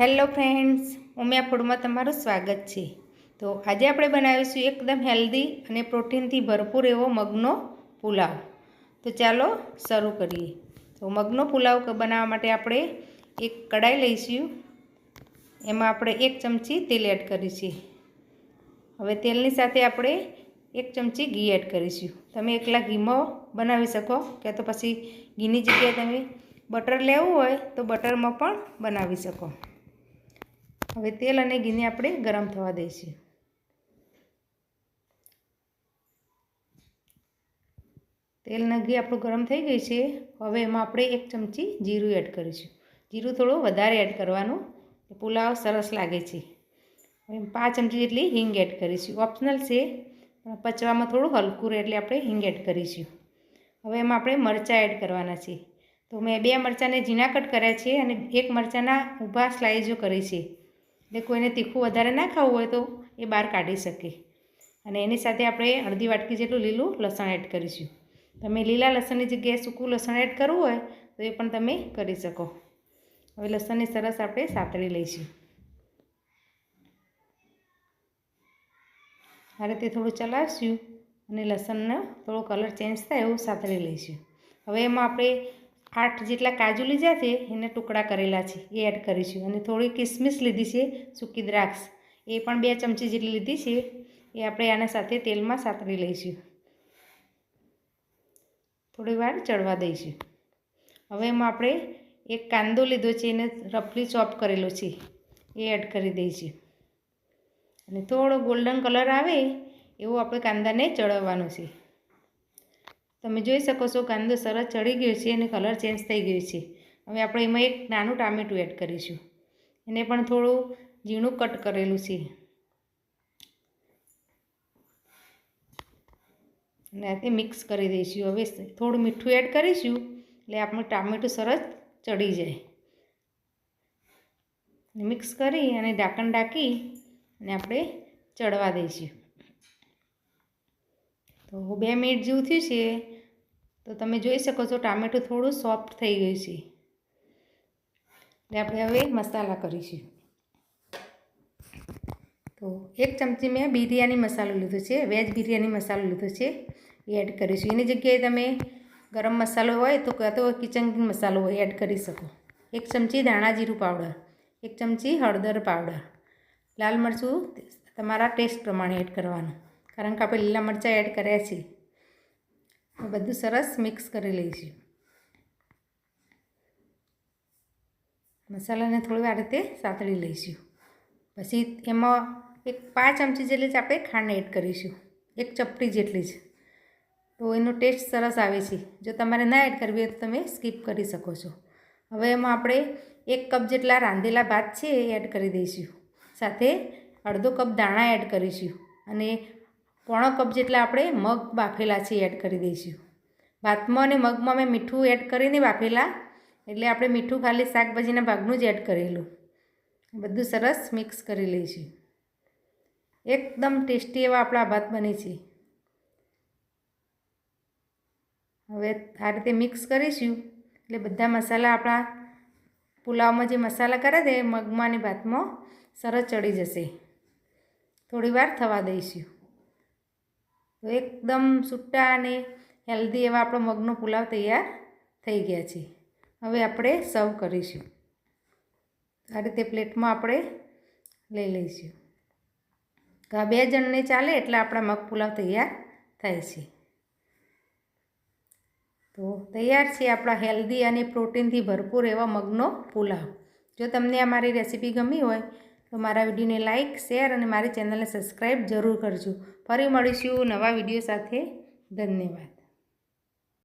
Hello friends, Umiya ફૂડમાં તમારું સ્વાગત છે. તો આજે આપણે બનાવીશું એકદમ હેલ્ધી અને પ્રોટીનથી ભરપૂર એવો મગનો પુલાવ. તો ચાલો શરૂ કરીએ. તો મગનો પુલાવ બનાવવા માટે આપણે એક કડાઈ લઈશું. એમાં આપણે એક ચમચી તેલ એડ કરીશું. હવે તેલની સાથે આપણે એક ચમચી ઘી એડ કરીશું. તમે એકલા ઘીમાં બનાવી શકો, કે તો પછી ઘીની જગ્યાએ તમે બટર લેવું હોય તો બટરમાં પણ બનાવી શકો. હવે તેલ અને ઘીને આપણે ગરમ થવા દઈશું. તેલ અને ઘી આપણું ગરમ થઈ ગયું છે. હવે એમાં આપણે એક ચમચી જીરું એડ કરીશું. જીરું થોડું વધારે એડ કરવાનું. પુલાવ સરસ લાગે છે. હવે પાંચ ચમચી જેટલી હિંગ એડ કરીશું. ઓપ્શનલ છે પચવામાં થોડું હલકું રહે એટલે આપણે હિંગ એડ કરીશું. હવે એમાં આપણે મરચાં એડ કરવાના છે. તો મેં બે મરચાંને ઝીણા કટ કર્યા છે અને એક મરચાંના ઊભા સ્લાઇઝો કરી છે. એટલે કોઈને તીખું વધારે ના ખાવું હોય તો એ બહાર કાઢી શકે. અને એની સાથે આપણે અડધી વાટકી જેટલું લીલું લસણ એડ કરીશું. તમે લીલા લસણની જગ્યાએ સૂકું લસણ એડ કરવું હોય તો એ પણ તમે કરી શકો. હવે લસણની સરસ આપણે સાતળી લઈશું. આ રીતે થોડું ચલાવશું અને લસણનો થોડો કલર ચેન્જ થાય એવું સાતળી લઈશું. હવે એમાં આપણે આઠ જેટલા કાજુ લીધા છે, એને ટુકડા કરેલા છે, એ એડ કરીશું. અને થોડી કિસમિસ લીધી છે, સૂકી દ્રાક્ષ. એ પણ બે ચમચી જેટલી લીધી છે. એ આપણે આના સાથે તેલમાં સાતરી લઈશું. થોડી વાર ચડવા દઈશું. હવે એમાં આપણે એક કાંદો લીધો છે, એને રફલી ચોપ કરેલો છે. એ એડ કરી દઈશું. અને થોડો ગોલ્ડન કલર આવે, એવું આપણે કાંદાને ચડવવાનો છે. તમે જોઈ શકો છો કાંદો સરસ ચડી ગયો છે અને કલર ચેન્જ થઈ ગયો છે. હવે આપણે એમાં એક નાનું ટામેટું એડ કરીશું. એને પણ થોડું ઝીણું કટ કરેલું છે. અને તે મિક્સ કરી દઈશું. હવે થોડું મીઠું એડ કરીશું એટલે આપણું ટામેટું સરસ ચડી જાય. મિક્સ કરી અને ઢાંકણ ઢાંકી અને આપણે ચડવા દઈશું. તો બે મિનિટ જેવું થયું છે. તો તમે જોઈ શકો છો, ટામેટું થોડું સોફ્ટ થઈ ગયું છે. એટલે આપણે હવે મસાલા કરીશું. તો એક ચમચી મેં બિરયાની મસાલો લીધો છે, વેજ બિરયાની મસાલો લીધો છે, એ એડ કરીશું. એની જગ્યાએ તમે ગરમ મસાલો હોય તો કાં તો કિચન મસાલો હોય એડ કરી શકો. એક ચમચી ધાણા જીરું પાવડર, એક ચમચી હળદર પાવડર, લાલ મરચું તમારા ટેસ્ટ પ્રમાણે એડ કરવાનું. કારણ કે આપણે લીલા મરચાં એડ કર્યા છે. બધું સરસ મિક્સ કરી લઈશું. મસાલાને થોડી વાર રીતે સાતળી લઈશું. પછી એમાં એક પાંચ ચમચી જેટલી જ આપણે ખાંડ એડ કરીશું. એક ચપટી જેટલી જ. તો એનો ટેસ્ટ સરસ આવે છે. જો તમારે ના એડ કરવી હોય તો તમે સ્કીપ કરી શકો છો. હવે એમાં આપણે એક કપ જેટલા રાંધેલા ભાત છે એ એડ કરી દઈશું. સાથે અડધો કપ દાણા એડ કરીશું. અને પોણો કપ જેટલા આપણે મગ બાફેલા છે એડ કરી દઈશું. ભાતમાં અને મગમાં મેં મીઠું એડ કરીને બાફેલા. એટલે આપણે મીઠું ખાલી શાકભાજીના ભાગનું જ એડ કરેલું. બધું સરસ મિક્સ કરી લઈશું. એકદમ ટેસ્ટી એવા આપણા ભાત બને છે. હવે આ રીતે મિક્સ કરીશું. એટલે બધા મસાલા આપણા પુલાવમાં જે મસાલા કરે છે મગમાં અને ભાતમાં સરસ ચડી જશે. થોડી વાર થવા દઈશું. તો એકદમ છૂટા અને હેલ્ધી એવા આપણો મગનો પુલાવ તૈયાર થઈ ગયા છે. હવે આપણે સર્વ કરીશું. આ રીતે પ્લેટમાં આપણે લઈ લઈશું. તો આ બે જણને ચાલે એટલે આપણા મગ પુલાવ તૈયાર થાય છે. તો તૈયાર છે આપણા હેલ્ધી અને પ્રોટીનથી ભરપૂર એવા મગનો પુલાવ. જો તમને આ મારી રેસીપી ગમી હોય તો મારા વિડીયોને લાઇક શેર અને મારી ચેનલને સબસ્ક્રાઈબ જરૂર કરજો. ફરી મળીશું નવા વીડિયો સાથે. ધન્યવાદ.